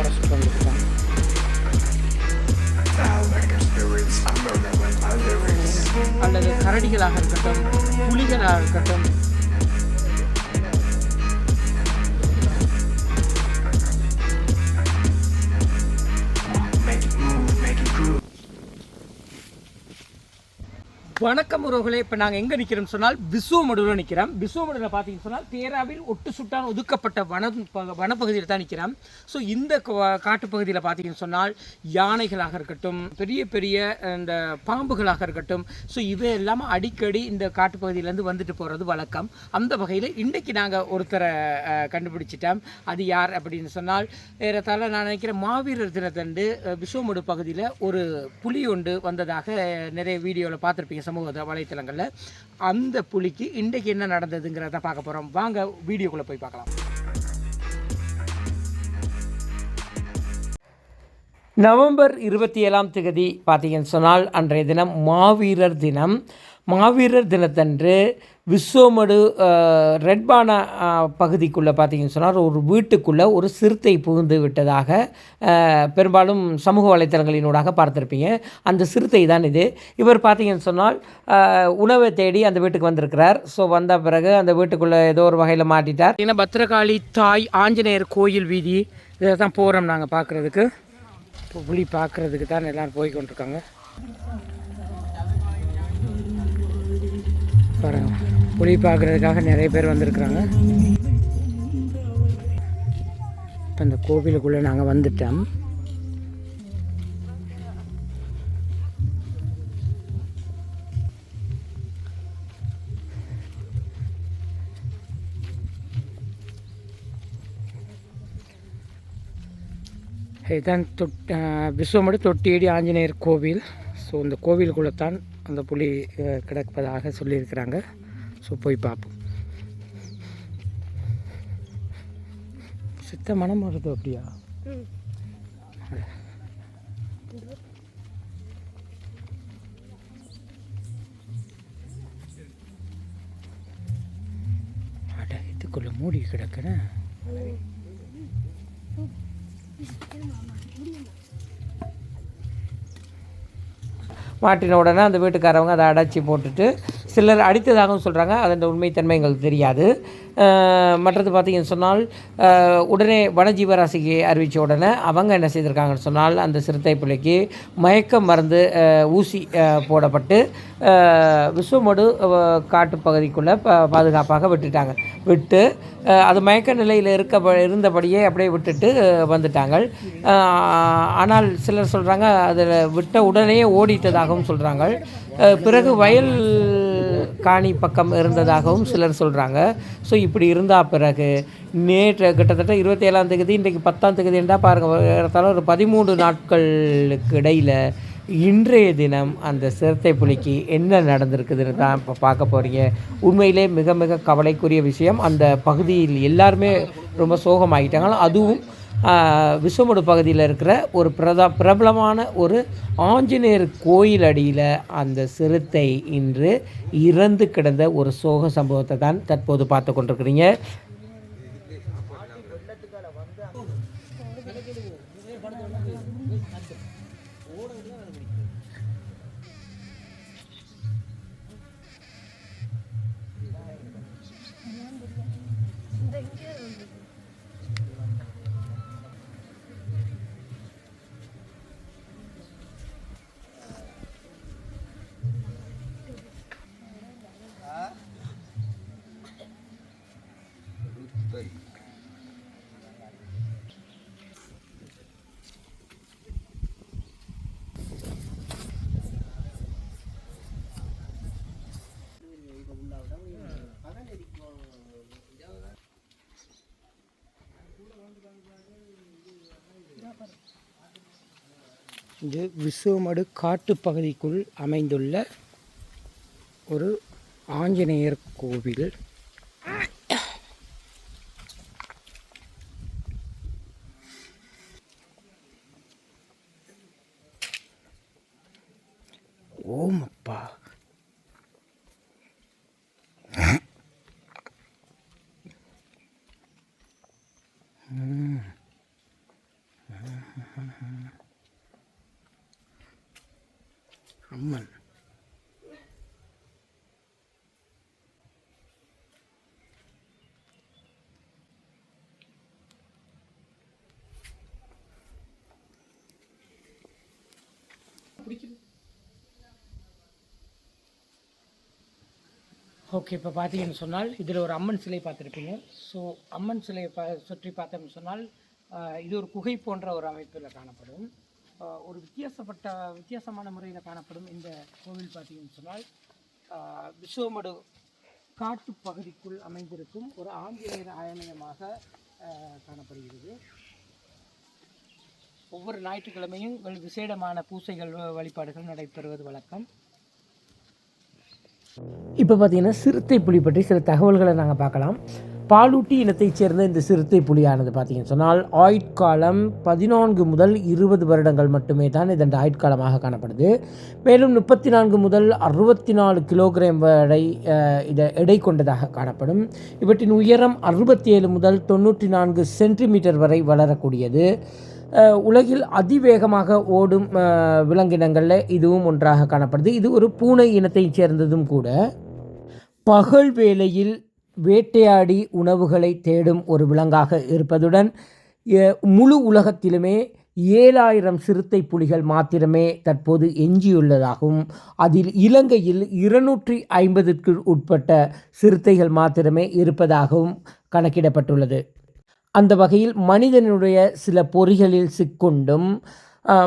Forest வந்துருக்காங்க இப்போ நாங்கள் எங்கே நிற்கிறோம் சொன்னால் பிசுவமடுவில் நிற்கிறோம் பிசுவமடுவில் பார்த்தீங்கன்னு சொன்னால் தேராவில் ஒட்டு சுட்டான் ஒதுக்கப்பட்ட வன வனப்பகுதியில் தான் நிற்கிறோம் ஸோ இந்த காட்டுப்பகுதியில் பார்த்தீங்கன்னு சொன்னால் யானைகளாக இருக்கட்டும் பெரிய பெரிய இந்த பாம்புகளாக இருக்கட்டும் ஸோ இவை எல்லாம் அடிக்கடி இந்த காட்டுப்பகுதியிலேருந்து வந்துட்டு போகிறது வழக்கம். அந்த வகையில் இன்றைக்கி நாங்கள் ஒருத்தரை கண்டுபிடிச்சிட்டோம். அது யார் அப்படின்னு சொன்னால் ஏறத்தாழ நான் நினைக்கிறேன் மாவீரர் தினத்தண்டு விசுவமடு பகுதியில் ஒரு புலி ஒன்று வந்ததாக நிறைய வீடியோவில் பார்த்துருப்பீங்க சமூக வலைத்தளங்களில். அந்த புலிக்கு இன்றைக்கு என்ன நடந்ததுங்கிறத பார்க்க போகிறோம் வாங்க வீடியோக்குள்ளே போய் பார்க்கலாம். நவம்பர் இருபத்தி ஏழாம் தேதி பார்த்தீங்கன்னு சொன்னால் அன்றைய தினம் மாவீரர் தினம். மாவீரர் தினத்தன்று விஸ்வமடு ரெட்பானா பகுதிக்குள்ளே பார்த்தீங்கன்னு சொன்னால் ஒரு வீட்டுக்குள்ளே ஒரு சிறுத்தை புகுந்து விட்டதாக பெரும்பாலும் சமூக வலைத்தளங்களினூடாக பார்த்துருப்பீங்க. அந்த சிறுத்தை தான் இது. இவர் பார்த்தீங்கன்னு சொன்னால் உணவை தேடி அந்த வீட்டுக்கு வந்திருக்கிறார். ஸோ வந்த பிறகு அந்த வீட்டுக்குள்ளே ஏதோ ஒரு வகையில் மாட்டிட்டார். ஏன்னா பத்திரகாளி தாய் ஆஞ்சநேயர் கோயில் வீதி இதை தான் போகிறோம் நாங்கள் பார்க்குறதுக்கு இப்போ புலி பார்க்குறதுக்கு தான் எல்லோரும் போய் கொண்டிருக்காங்க. பாருங்க. புலி பார்க்குறதுக்காக நிறைய பேர் வந்திருக்கிறாங்க. இப்போ இந்த கோவிலுக்குள்ளே நாங்கள் வந்துட்டோம். இதுதான் தொட் விஸ்வமடு தொட்டியடி ஆஞ்சநேயர் கோவில். ஸோ இந்த கோவிலுக்குள்ளே தான் அந்த புலி கிடப்பதாக சொல்லியிருக்கிறாங்க. ஸோ போய் பார்ப்போம். சித்த மனம் வருது அப்படியா? அட இதுக்குள்ளே மூடி கிடக்குறேன் மாட்டின உடனே அந்த வீட்டுக்காரவங்க அதை அடைச்சி போட்டுட்டு சிலர் அடித்ததாகவும் சொல்கிறாங்க அதன் உண்மைத்தன்மை எங்களுக்கு தெரியாது. மற்றது பார்த்தீங்கன்னு சொன்னால் உடனே வனஜீவராசிக்கு அறிவித்த உடனே அவங்க என்ன செய்திருக்காங்கன்னு சொன்னால் அந்த சிறுத்தை பிள்ளைக்கு மயக்க மருந்து ஊசி போடப்பட்டு விஸ்வமடு காட்டு பகுதிக்குள்ளே ப பாதுகாப்பாக விட்டுட்டாங்க. விட்டு அது மயக்க நிலையில் இருக்க இருந்தபடியே அப்படியே விட்டுட்டு வந்துட்டாங்க ஆனால் சிலர் சொல்கிறாங்க அதில் விட்ட உடனே ஓடிட்டதாகவும் சொல்கிறாங்க பிறகு வயல் காணி பக்கம் இருந்ததாகவும் சிலர் சொல்கிறாங்க ஸோ இப்படி இருந்தால் பிறகு நேற்று கிட்டத்தட்ட இருபத்தேழாம் தேதி இன்றைக்கு பத்தாம் தேதி என்றால் பாருங்கள் ஏறத்தாலும் ஒரு பதிமூன்று நாட்களுக்கு இடையில் இன்றைய தினம் அந்த சிறுத்தை புலிக்கு என்ன நடந்திருக்குதுன்னு தான் இப்போ பார்க்க போகிறீங்க உண்மையிலே மிக மிக கவலைக்குரிய விஷயம். அந்த பகுதியில் எல்லாருமே ரொம்ப சோகமாகிட்டாங்க அதுவும் ஆஹ், பகுதியில் இருக்கிற ஒரு பிரதா பிரபலமான ஒரு ஆஞ்சநேயர் கோயில் அடியில் அந்த சிறுத்தை இன்று இறந்து கிடந்த ஒரு சோக சம்பவத்தை தான் தற்போது பார்த்து கொண்டிருக்கிறீங்க. இது விசுவமடு காட்டுப்பகுதிக்குள் அமைந்துள்ள ஒரு ஆஞ்சநேயர் கோவில். Oma pa. Mm. Aman. பிடிக்குது ஓகே இப்போ பார்த்தீங்கன்னு சொன்னால் இதில் ஒரு அம்மன் சிலை பார்த்துருப்பீங்க. ஸோ அம்மன் சிலையை பா சுற்றி பார்த்தோம்னு சொன்னால் இது ஒரு குகை போன்ற ஒரு அமைப்பில் காணப்படும். ஒரு வித்தியாசப்பட்ட வித்தியாசமான முறையில் காணப்படும் இந்த கோவில் பார்த்தீங்கன்னு சொன்னால் விஸ்வமடு காட்டு பகுதிக்குள் அமைந்திருக்கும் ஒரு ஆஞ்சநேயர் ஆலயமாக காணப்படுகிறது. ஒவ்வொரு ஞாயிற்றுக்கிழமையும் விசேடமான பூசைகள் வழிபாடுகள் நடைபெறுவது வழக்கம். இப்போ பார்த்தீங்கன்னா சிறுத்தை புலி பற்றி சில தகவல்களை நாங்கள் பார்க்கலாம். பாலூட்டி இனத்தைச் சேர்ந்த இந்த சிறுத்தை புலியானது பார்த்தீங்கன்னு சொன்னால் ஆயுட்காலம் பதினான்கு முதல் இருபது வருடங்கள் மட்டுமே தான் இதன் ஆயுட்காலமாக காணப்படுது. மேலும் முப்பத்தி நான்கு முதல் அறுபத்தி நாலு கிலோகிராம் வரை இதை எடை கொண்டதாக காணப்படும். இவற்றின் உயரம் அறுபத்தி ஏழு முதல் தொண்ணூற்றி நான்கு சென்டிமீட்டர் வரை வளரக்கூடியது. உலகில் அதிவேகமாக ஓடும் விலங்கினங்களில் இதுவும் ஒன்றாக காணப்படுது. இது ஒரு பூனை இனத்தைச் சேர்ந்ததும் கூட. பகல் வேளையில் வேட்டையாடி உணவுகளை தேடும் ஒரு விலங்காக இருப்பதுடன் முழு உலகத்திலுமே ஏழாயிரம் சிறுத்தை புலிகள் மாத்திரமே தற்போது எஞ்சியுள்ளதாகவும் அதில் இலங்கையில் இருநூற்றி ஐம்பதுக்கு உட்பட்ட சிறுத்தைகள் மாத்திரமே இருப்பதாகவும் கணக்கிடப்பட்டுள்ளது. அந்த வகையில் மனிதனுடைய சில பொறிகளில் சிக்கொண்டும்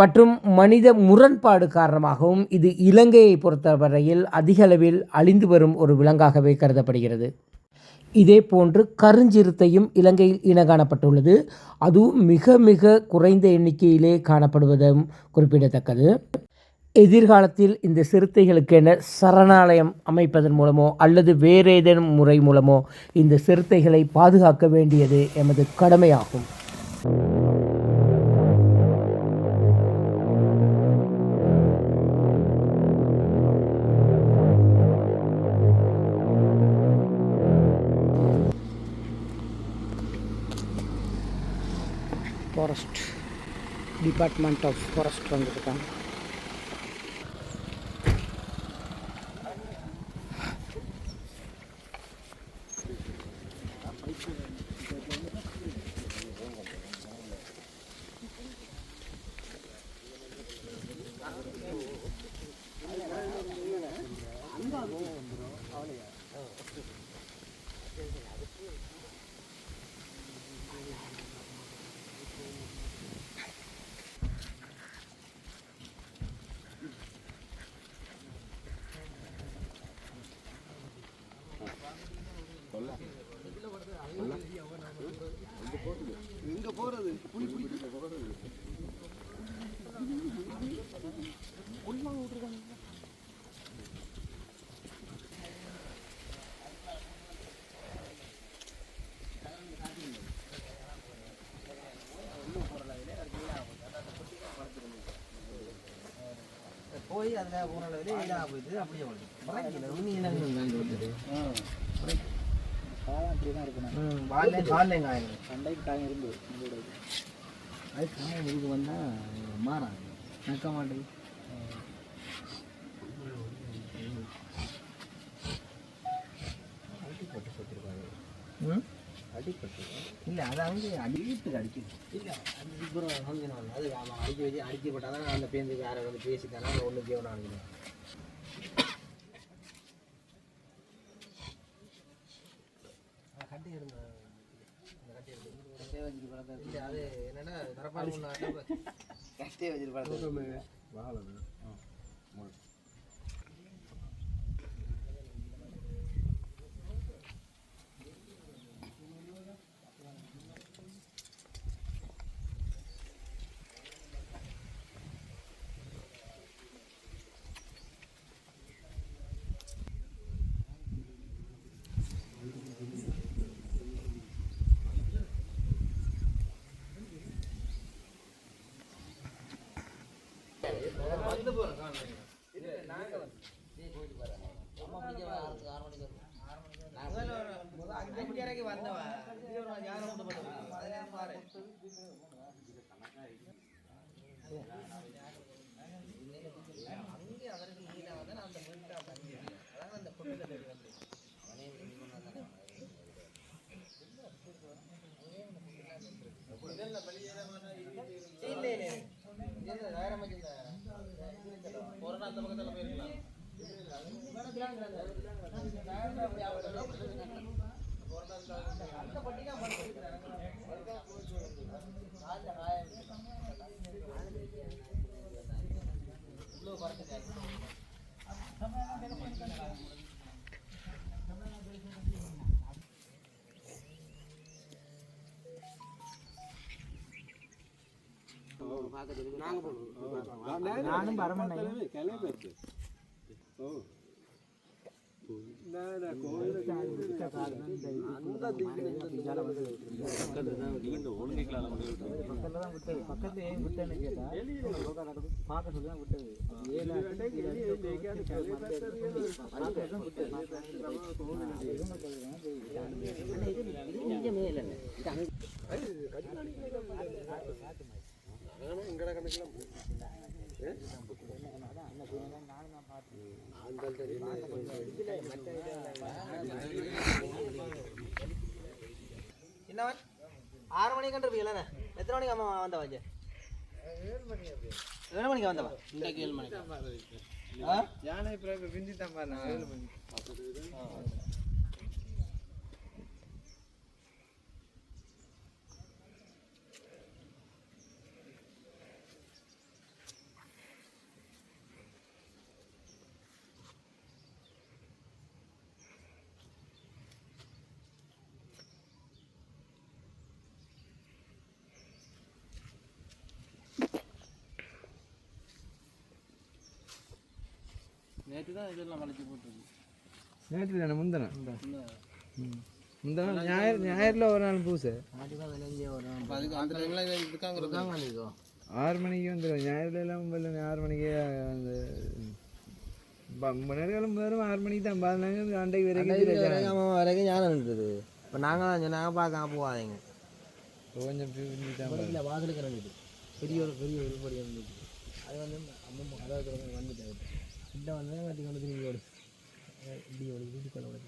மற்றும் மனித முரண்பாடு காரணமாகவும் இது இலங்கையை பொறுத்தவரையில் அதிகளவில் அழிந்து வரும் ஒரு விலங்காகவே கருதப்படுகிறது. இதே போன்று கருஞ்சிறுத்தையும் இலங்கையில் இன காணப்பட்டுள்ளது. அதுவும் மிக மிக குறைந்த எண்ணிக்கையிலே காணப்படுவதும் குறிப்பிடத்தக்கது. எதிர்காலத்தில் இந்த சிறுத்தைகளுக்கென சரணாலயம் அமைப்பதன் மூலமோ அல்லது வேறு ஏதேனும் முறை மூலமோ இந்த சிறுத்தைகளை பாதுகாக்க வேண்டியது எமது கடமையாகும். ஃபாரஸ்ட் டிபார்ட்மெண்ட் ஆஃப் ஃபாரஸ்ட் வந்துருக்காங்க. போய் அதில் அளவில் இதாக போயிட்டு அப்படியே வருது வந்தால் மாறாது. நக்க மாட்டேங்குது இல்லை அதை வந்து அடிக்கிறதுக்கு அடிக்கணும் இல்லை அப்புறம் வந்து நான் அது அவன் அடிக்க வச்சு அடிக்கப்பட்டால் தான் அந்த பேருந்து வேறு வந்து பேசித்தானே அவன் ஒன்று ஜீவனம் அடிக்கணும் கட்டி எடுங்க இல்லை அது என்னன்னா தரப்பாடு கட்டே வச்சிருப்பாங்க இல்லை இல்லை நானும் பரமண்ணையும் பக்கத்துல ஏன் விட்டேன்னு கேட்டா பார்க்க சொல்லி தான் விட்டது ஏழு என்னவன்? ஆறு மணிக்கு கண்டிருப்பீங்களே எத்தனை மணிக்கு அம்மா வந்த வாங்க ஏழு மணிக்கு வந்தவா? இன்றைக்கு ஏழு மணிக்கு. ஆ? யானை பிறகு பிந்தி தான் பாருங்க ஏழு மணி நேற்று தான் இதெல்லாம் வளைச்சு போட்டுருக்கு. நேற்று தானே முந்தன? முந்தன ஞாயிறு ஞாயிறில் ஒரு நாள் பூசை. கண்டிப்பாக விளைஞ்சே வரும் அதுக்கு அந்த டைமில் இருக்காங்க ஆறு மணிக்கு வந்துடும் ஞாயிறுல எல்லாம் ஆறு மணிக்கே அந்த நேரம் வரும் ஆறு மணிக்கு தான். பதினாங்க அண்டைக்கு வரைக்கும் வரைக்கும் ஞானம் இருந்தது. இப்போ நாங்கள் தான் சொன்னாங்க பார்க்காம போகாதீங்க. கொஞ்சம் இல்லை வாசலுக்கு இருந்தது பெரிய ஒரு பெரிய ஒரு பொடி இருந்தது அது வந்து அம்மா அதாவது வந்துட்டு கிட்ட வந்து கட்டி கொண்டு திரும்பி ஓடு இப்படி ஓடி வீட்டுக்குள்ள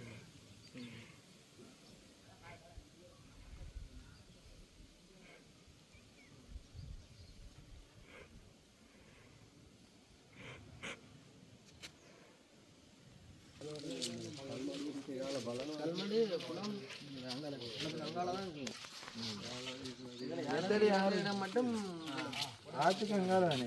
கல்மடு குளம் அங்கால அங்கால தான்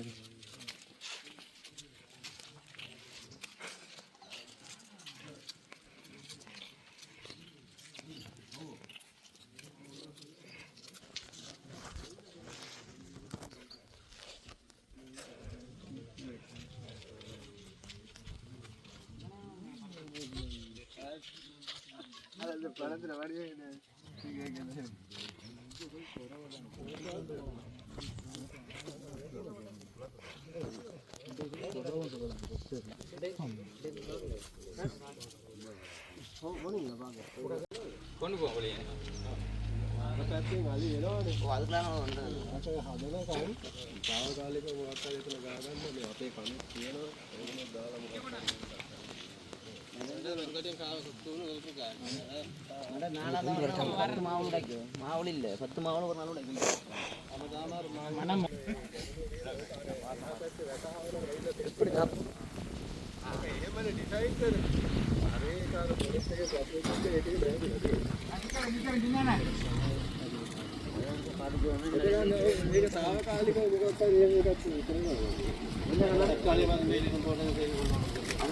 இருக்குங்க இடம் மட்டும் ஆற்றுக்கு அங்கால தானே இருக்கு படத்தில் வடிவே பத்து மாவு മാവളില്ല പത്ത് മാവള് പറഞ്ഞാലൂടെ മണം എപ്പിടി സാവകാലിക ഉപയോഗ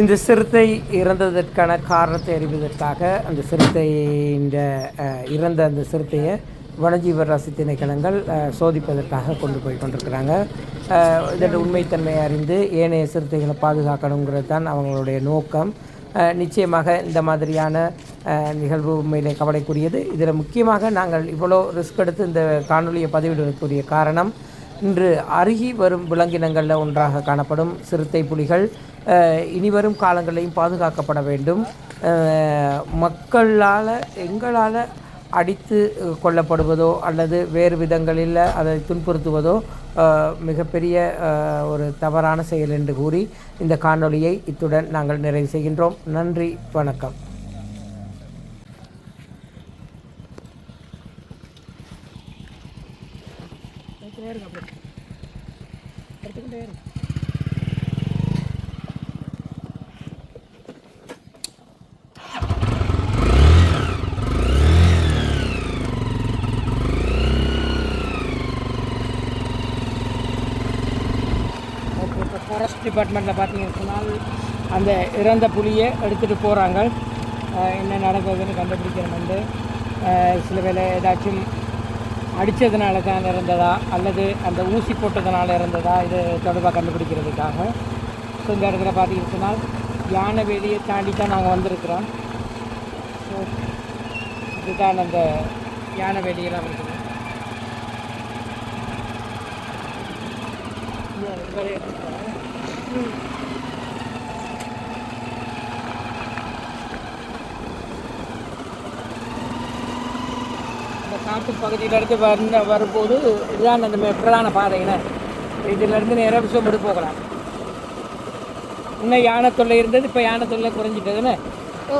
இந்த சிறுத்தை இறந்ததற்கான காரணத்தை அறிவதற்காக அந்த சிறுத்தையின் இறந்த அந்த சிறுத்தையை வனஜீவராசி திணைக்களங்கள் சோதிப்பதற்காக கொண்டு போய் கொண்டிருக்கிறாங்க. இதோட உண்மைத்தன்மையை அறிந்து ஏனைய சிறுத்தைகளை பாதுகாக்கணுங்கிறது தான் அவங்களுடைய நோக்கம். நிச்சயமாக இந்த மாதிரியான நிகழ்வு உண்மையிலே கவலைக்குரியது. இதில் முக்கியமாக நாங்கள் இவ்வளோ ரிஸ்க் எடுத்து இந்த காணொலியை பதிவிடுவதற்குரிய காரணம் இன்று அருகி வரும் விலங்கினங்களில் ஒன்றாக காணப்படும் சிறுத்தை புலிகள் இனிவரும் காலங்களையும் பாதுகாக்கப்பட வேண்டும். மக்களால் எங்களால் அடித்து கொள்ளப்படுவதோ அல்லது வேறு விதங்களில் அதை துன்புறுத்துவதோ மிகப்பெரிய ஒரு தவறான செயல் என்று கூறி இந்த காணொளியை இத்துடன் நாங்கள் நிறைவு செய்கின்றோம். நன்றி வணக்கம் ஓகே இப்போ ஃபாரஸ்ட் டிபார்ட்மெண்ட்டில் பார்த்தீங்கன்னு சொன்னால் அந்த இறந்த புலியை எடுத்துகிட்டு போகிறாங்க என்ன நடக்குதுன்னு கண்டுபிடிக்கணும் வந்து. சில வேலை ஏதாச்சும் அடித்ததுனால தான் இறந்ததா அல்லது அந்த ஊசி போட்டதுனால இறந்ததா இது தொடர்பாக கண்டுபிடிக்கிறதுக்காக. ஸோ இந்த இடத்துல பார்த்தீங்கன்னு சொன்னால் யானை வேலியை தாண்டி தான் நாங்கள் வந்திருக்கிறோம். ஸோ இதுதான் அந்த யானை வேலியெல்லாம் இருக்குது காட்டு பகுதியிலேருந்து வந்த வரும்போது இதுதான் அந்த பிரதான பாதைங்க இதிலேருந்து நேராக விஷயப்பட்டு போகலாம். இன்னும் யானை தொல்லை இருந்தது இப்போ யானை தொல்லை குறைஞ்சிட்டதுன்னு ஓ